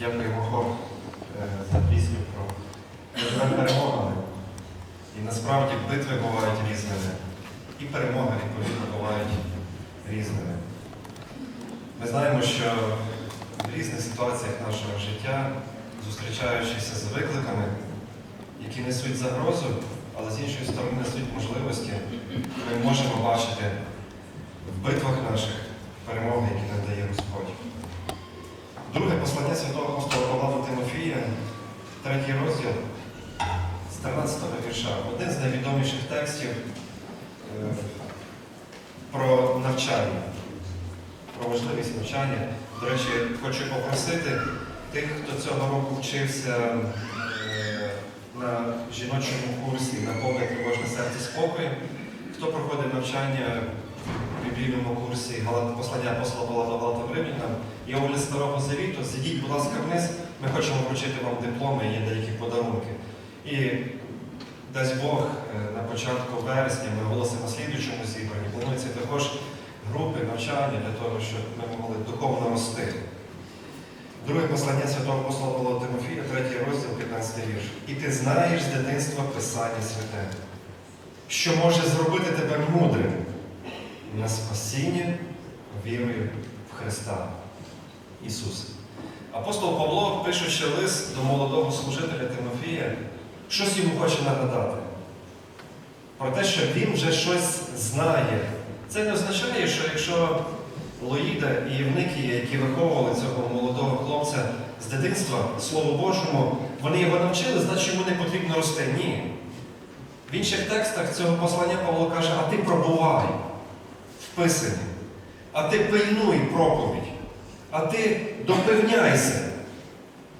Дякуємо Богу е, за пісню про ми перемогами. І насправді битви бувають різними. І перемоги, відповідно, бувають різними. Ми знаємо, що в різних ситуаціях нашого життя, зустрічаючися з викликами, які несуть загрозу, але з іншої сторони несуть можливості, ми можемо бачити в битвах наших перемоги, які нам дає Господь. Друге послання святого апостола Павла до Тимофія, третій розділ з 13 вірша. Один з найвідоміших текстів е, про навчання, про важливість навчання. До речі, хочу попросити тих, хто цього року вчився е, на жіночому курсі на повне тривожне серце спокою, хто проходив навчання в біблійному курсі послання апостола Павла до Галатам Римлянам і огляд Старого Завіту, зайдіть, будь ласка, вниз, ми хочемо вручити вам дипломи, є деякі подарунки. І дасть Бог, е, на початку вересня ми оголосимо слідуючому зібранні. Планується також групи навчання для того, щоб ми могли духовно рости. Друге послання святого апостола Павла Тимофія, третій розділ, 15 вірш. І ти знаєш з дитинства Писання Святе, що може зробити тебе мудрим на спасіння вірою в Христа Ісуса. Апостол Павло, пишучи лист до молодого служителя Тимофія, щось йому хоче нагадати. Про те, що він вже щось знає. Це не означає, що якщо Лоїда і Євникія, які виховували цього молодого хлопця з дитинства, Слову Божому, вони його навчили, значить йому не потрібно рости. Ні. В інших текстах цього послання Павло каже, а ти пробувай в а ти пильнуй проповідь, а ти допевняйся.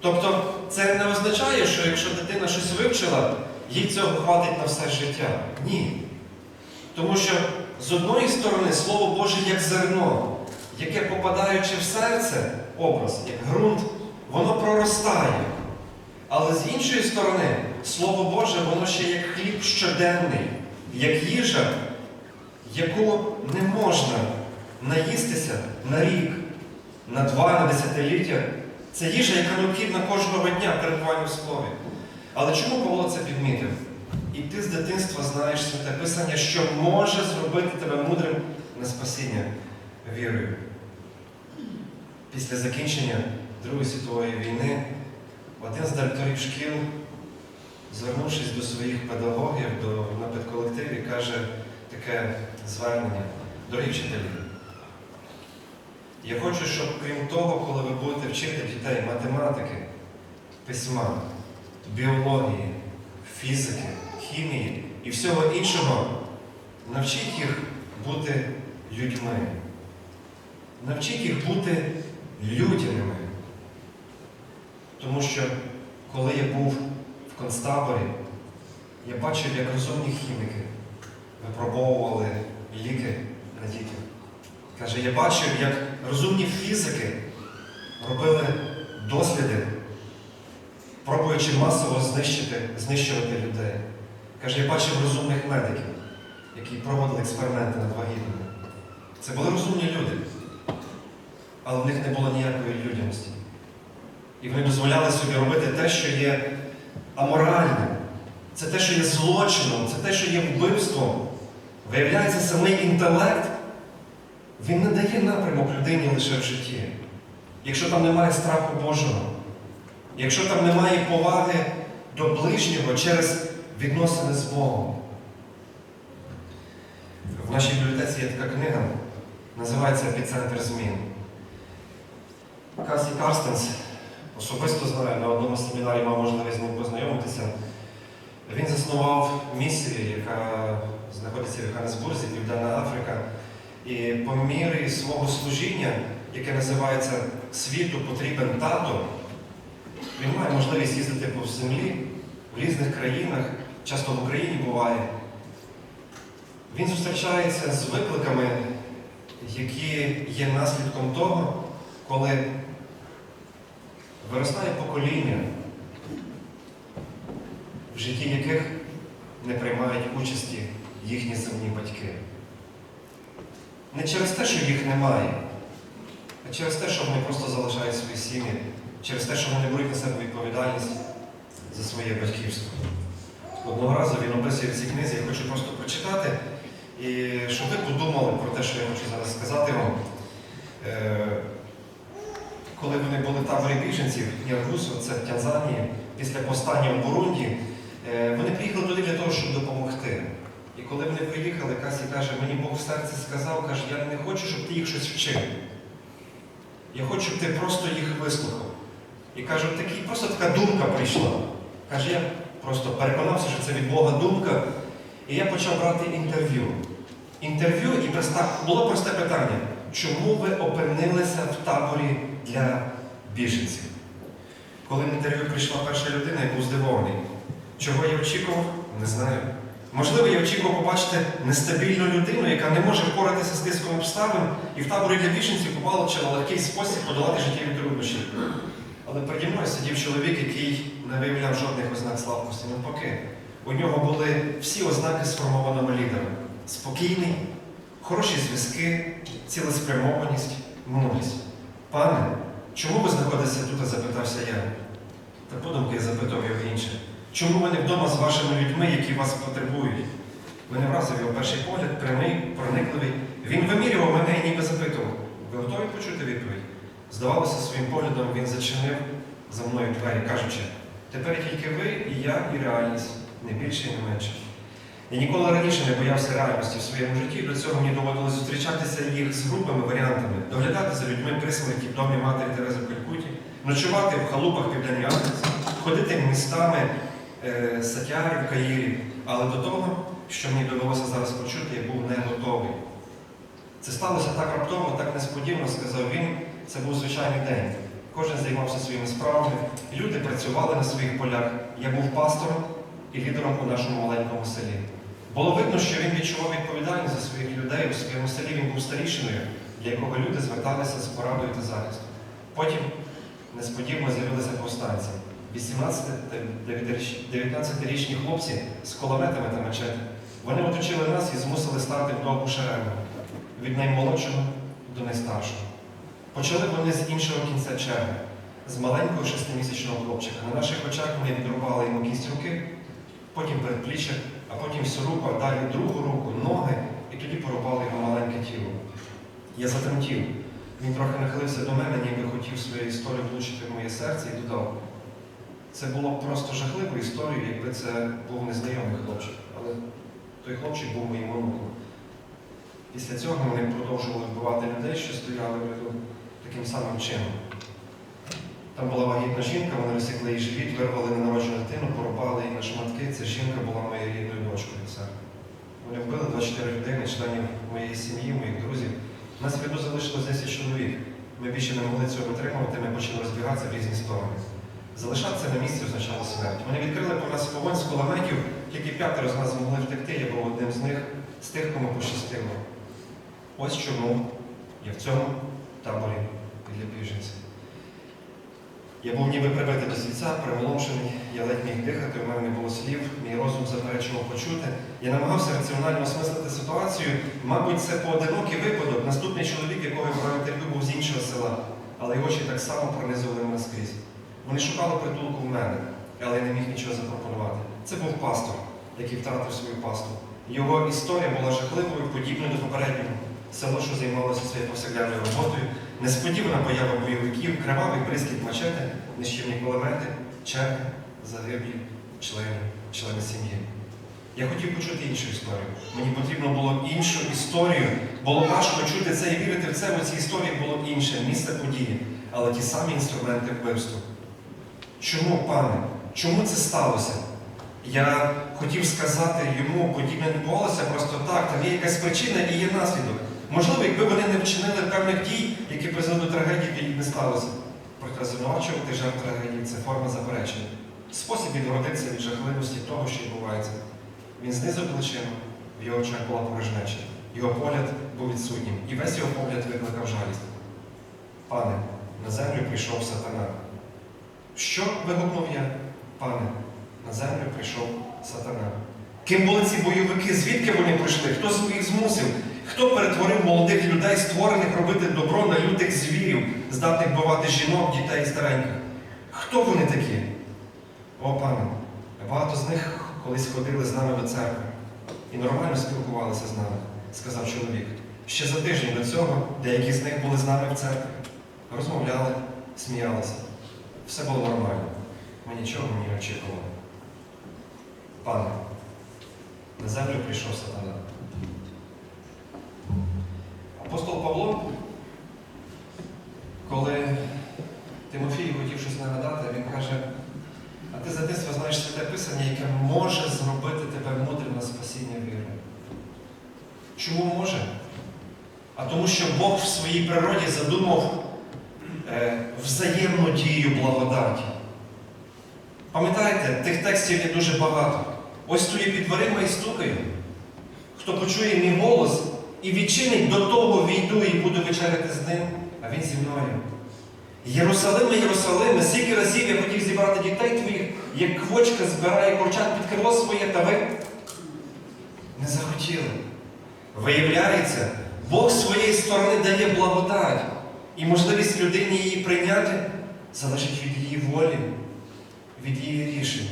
Тобто це не означає, що якщо дитина щось вивчила, їй цього хватить на все життя. Ні. Тому що з одної сторони Слово Боже як зерно, яке попадаючи в серце, образ, як ґрунт, воно проростає. Але з іншої сторони, Слово Боже, воно ще як хліб щоденний, як їжа, яку не можна наїстися на рік, на два, на десятиліття. Це їжа, яка необхідна кожного дня перебування в слові. Але чому Павло це підмітив? І ти з дитинства знаєш святе Писання, що може зробити тебе мудрим на спасіння вірою. Після закінчення Другої світової війни один з директорів шкіл, звернувшись до своїх педагогів, до, на педколективі, каже таке звернення. Дорогі вчителі, я хочу, щоб крім того, коли ви будете вчити дітей математики, письма, біології, фізики, хімії і всього іншого, навчіть їх бути людьми. Навчіть їх бути людяними. Тому що коли я був в концтаборі, я бачив, як розумні хіміки випробовували ліки на дітях. Каже, я бачив, як розумні фізики робили досліди, пробуючи масово знищити, знищувати людей. Каже, я бачив розумних медиків, які проводили експерименти над вагітними. Це були розумні люди, але в них не було ніякої людяності. І вони дозволяли собі робити те, що є аморальним, це те, що є злочином, це те, що є вбивством. Виявляється, самий інтелект, він не дає напрямок людині лише в житті. Якщо там немає страху Божого, якщо там немає поваги до ближнього через відносини з Богом. В нашій бібліотеці є така книга, називається Епіцентр змін. Касі Карстенс особисто знаю, на одному семінарі мав можливість з ним познайомитися. Він заснував місію, яка знаходиться в Йоханнесбурзі, Південна Африка. І по мірі свого служіння, яке називається Світу потрібен тато, він має можливість їздити по землі в різних країнах, часто в Україні буває. Він зустрічається з викликами, які є наслідком того, коли виростає покоління, в житті яких не приймають участі їхні земні батьки. Не через те, що їх немає, а через те, що вони просто залишають свої сім'ї через те, що вони беруть на себе відповідальність за своє батьківство. Одного разу він описує в цій книзі, я хочу просто прочитати, і щоб ви подумали про те, що я хочу зараз сказати вам. Е, Коли вони були в таборі біженців Яргусу, це в Танзанії, після повстання в Бурунді, е, вони приїхали туди для того, щоб допомогти. І коли вони приїхали, Касі каже, мені Бог в серці сказав, каже, я не хочу, щоб ти їх щось вчив. Я хочу, щоб ти просто їх вислухав. І каже, такий, просто така думка прийшла. Каже, я просто переконався, що це від Бога думка. І я почав брати інтерв'ю. Інтерв'ю і було просте питання, чому ви опинилися в таборі для біженців? Коли на інтерв'ю прийшла перша людина, я був здивований. Чого я очікував? Не знаю. Можливо, я очікував побачити нестабільну людину, яка не може впоратися з тиском обставин, і в таборі для біженців попало чи на легкий спосіб подолати життєві труднощі. Але переді мною сидів чоловік, який не виявляв жодних ознак слабкості. Навпаки, у нього були всі ознаки сформованого лідера: спокійний, хороші зв'язки, цілеспрямованість, мудрість. Пане, чому ви знаходитеся тут? запитався я. Та подумки я запитав його інше. Чому ви не вдома з вашими людьми, які вас потребують? Мене вразив його перший погляд, прямий, проникливий. Він вимірював мене і ніби запитував. Ви готові почути відповідь? Здавалося, своїм поглядом він зачинив за мною двері, кажучи, тепер тільки ви і я, і реальність, не більше і не менше. Я ніколи раніше не боявся реальності в своєму житті, до цього мені доводилось зустрічатися їх з групами варіантами, доглядати за людьми при смерті в домі матері Терези в Калькуті, ночувати в халупах Південній Африці, ходити містами е, Сатярі в Каїрі. Але до того, що мені довелося зараз почути, я був не готовий. Це сталося так раптово, так несподівано, сказав він. Це був звичайний день. Кожен займався своїми справами, люди працювали на своїх полях. Я був пастором і лідером у нашому маленькому селі. Було видно, що він відчував відповідальність за своїх людей. У своєму селі він був старішиною, для якого люди зверталися з порадою та захистом. Потім несподівано з'явилися повстанці. 18-19-річні хлопці з кулеметами та мечети. Вони оточили нас і змусили стати в довгу шеренгу від наймолодшого до найстаршого. Почали вони з іншого кінця черги, з маленького шестимісячного хлопчика. На наших очах ми відрубали йому кість руки, потім передпліччя, а потім всю руку, а далі другу руку, ноги, і тоді порубали його маленьке тіло. Я затремтів. Він трохи нахилився до мене, ніби хотів свою історію влучити в моє серце і додав. Це було б просто жахливою історією, якби це був незнайомий хлопчик. Але той хлопчик був моїм онуком. Після цього вони продовжували вбивати людей, що стояли в ряду таким самим чином. Там була вагітна жінка, вони розсікли її живіт, вирвали ненароджену дитину, порубали її на шматки. Ця жінка була моєю рідною дочкою. Вони вбили 24 людини, членів моєї сім'ї, моїх друзів. Нас в ряду залишилось 10 чоловік. Ми більше не могли цього витримувати, ми почали розбігатися в різні сторони. Залишатися на місці означало смерть. Вони відкрили по нас вогонь з кулеметів, тільки п'ятеро з нас змогли втекти, я був одним з них, з тих, кому пощастило. Ось чому я в цьому таборі для біженців. Я був ніби прибитий до світця, приголомшений, я ледь міг дихати, у мене не було слів, мій розум заперечував почути. Я намагався раціонально осмислити ситуацію. Мабуть, це поодинокий випадок. Наступний чоловік, якого я брав інтерв'ю, був з іншого села, але й очі так само пронизували мене скрізь. Вони шукали притулку в мене, але я не міг нічого запропонувати. Це був пастор, який втратив свою пасту. Його історія була жахливою, подібною до попереднього. Село, що займалося своєю повсякденною роботою, несподівана поява бойовиків, кривавий бризкіт мачети, нищівні кулемети, черги, загиблі, члени, члени сім'ї. Я хотів почути іншу історію. Мені потрібно було іншу історію. Було важко чути це і вірити в це, бо цій історії було інше місце події, але ті самі інструменти вбивства. Чому, пане? Чому це сталося? Я хотів сказати йому, подібне не відбувалося просто так, там є якась причина і є наслідок. Можливо, якби вони не вчинили певних дій, які призвели до трагедії, б не сталося. Проте звинувачувати жертв трагедії це форма заперечення. Спосіб відгородитися від жахливості того, що відбувається. Він знизив плечима, в його очах була порожнеча. Його погляд був відсутнім, і весь його погляд викликав жалість. Пане, на землю прийшов сатана. Що вигукнув я? Пане, на землю прийшов сатана. Ким були ці бойовики? Звідки вони прийшли? Хто їх змусив? Хто перетворив молодих людей, створених робити добро на лютих звірів, здатних бивати жінок, дітей і стареньких? Хто вони такі? О, пане, багато з них колись ходили з нами до церкви і нормально спілкувалися з нами, сказав чоловік. Ще за тиждень до цього деякі з них були з нами в церкві, розмовляли, сміялися. Все було нормально. Ми нічого не очікували. Пане, на землю прийшов сатана. Апостол Павло, коли Тимофій хотів щось нагадати, він каже, а ти за дитинства знаєш святе писання, яке може зробити тебе мудрим на спасіння віри. Чому може? А тому, що Бог в своїй природі задумав взаємну дію благодаті. Пам'ятаєте, тих текстів є дуже багато. Ось стою під дверима і стукаю. Хто почує мій голос і відчинить до того війду і буду вечеряти з ним, а він зі мною. Єрусалиме, Єрусалиме, скільки разів я хотів зібрати дітей твоїх, як квочка збирає курчат під крило своє, та ви не захотіли. Виявляється, Бог своєї сторони дає благодать, і можливість людині її прийняти залежить від її волі, від її рішення.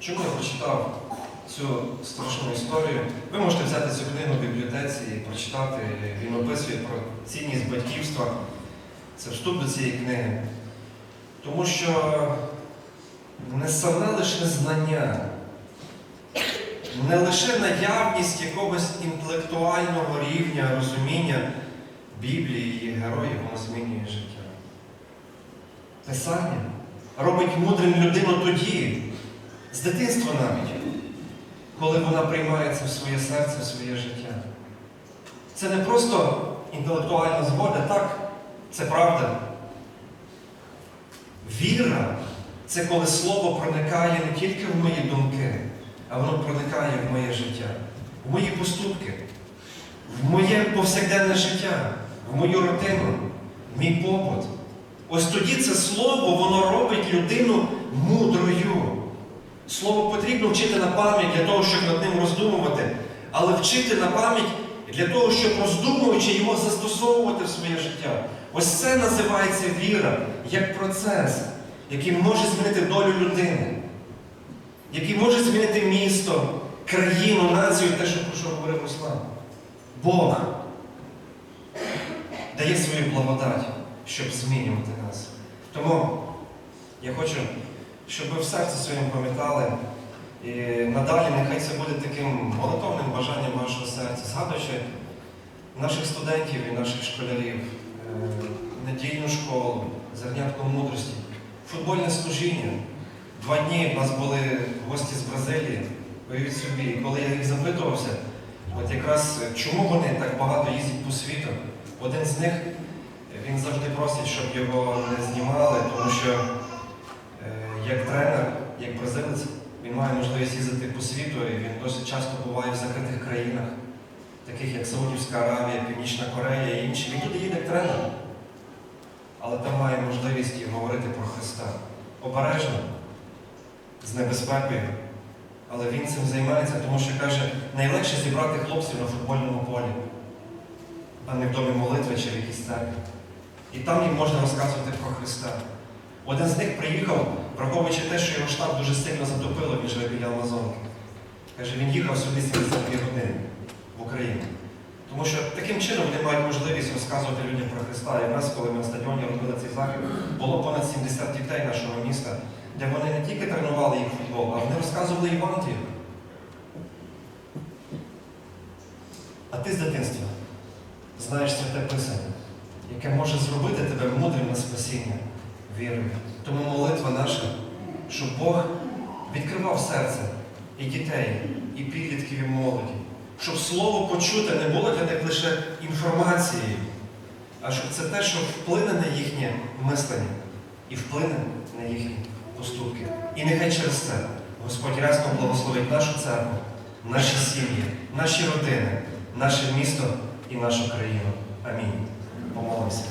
Чому я прочитав цю страшну історію? Ви можете взяти цю книгу в бібліотеці і прочитати. Він описує про цінність батьківства. Це вступ до цієї книги. Тому що не саме лише знання, не лише наявність якогось інтелектуального рівня розуміння Біблії і героїв, воно змінює життя. Писання робить мудрим людину тоді, з дитинства навіть, коли вона приймає це в своє серце, в своє життя. Це не просто інтелектуальна згода, так, це правда. Віра це коли слово проникає не тільки в мої думки, а воно проникає в моє життя, в мої поступки, в моє повсякденне життя, в мою родину, мій побут. Ось тоді це слово, воно робить людину мудрою. Слово потрібно вчити на пам'ять для того, щоб над ним роздумувати, але вчити на пам'ять для того, щоб роздумуючи його застосовувати в своє життя. Ось це називається віра як процес, який може змінити долю людини, який може змінити місто, країну, націю, те, що про що говорив Руслан. Бог дає свою благодать, щоб змінювати нас. Тому я хочу, щоб ви в серці своєму пам'ятали, і надалі нехай це буде таким молитовним бажанням вашого серця, згадуючи наших студентів і наших школярів, е, недільну школу, зернятко мудрості, футбольне служіння. Два дні в нас були гості з Бразилії, уявіть собі, і коли я їх запитувався, от якраз чому вони так багато їздять по світу, один з них він завжди просить, щоб його не знімали, тому що е, як тренер, як бразилець, він має можливість їздити по світу, і він досить часто буває в закритих країнах, таких як Саудівська Аравія, Північна Корея і інші. Він туди їде як тренер. Але там має можливість і говорити про Христа. Обережно, з небезпекою. Але він цим займається, тому що каже, найлегше зібрати хлопців на футбольному полі, а не в домі молитви чи в якійсь церкві. І там їм можна розказувати про Христа. Один з них приїхав, враховуючи те, що його штаб дуже сильно затопило, він живе біля Амазонки. Каже, він їхав сюди 72 години в Україну. Тому що таким чином вони мають можливість розказувати людям про Христа. І в нас, коли ми на стадіоні робили цей захід, було понад 70 дітей нашого міста, де вони не тільки тренували їх футбол, а вони розказували Євангелію. А ти з дитинства знаєш святе Писання, яке може зробити тебе мудрим на спасіння вірою. Тому молитва наша, щоб Бог відкривав серце і дітей, і підлітків, і молоді, щоб слово почуте не було для них лише інформацією, а щоб це те, що вплине на їхнє мислення і вплине на їхні поступки. І нехай через це Господь рясно благословить нашу церкву, наші сім'ї, наші родини, наше місто і нашу країну. Амінь. Помолимося.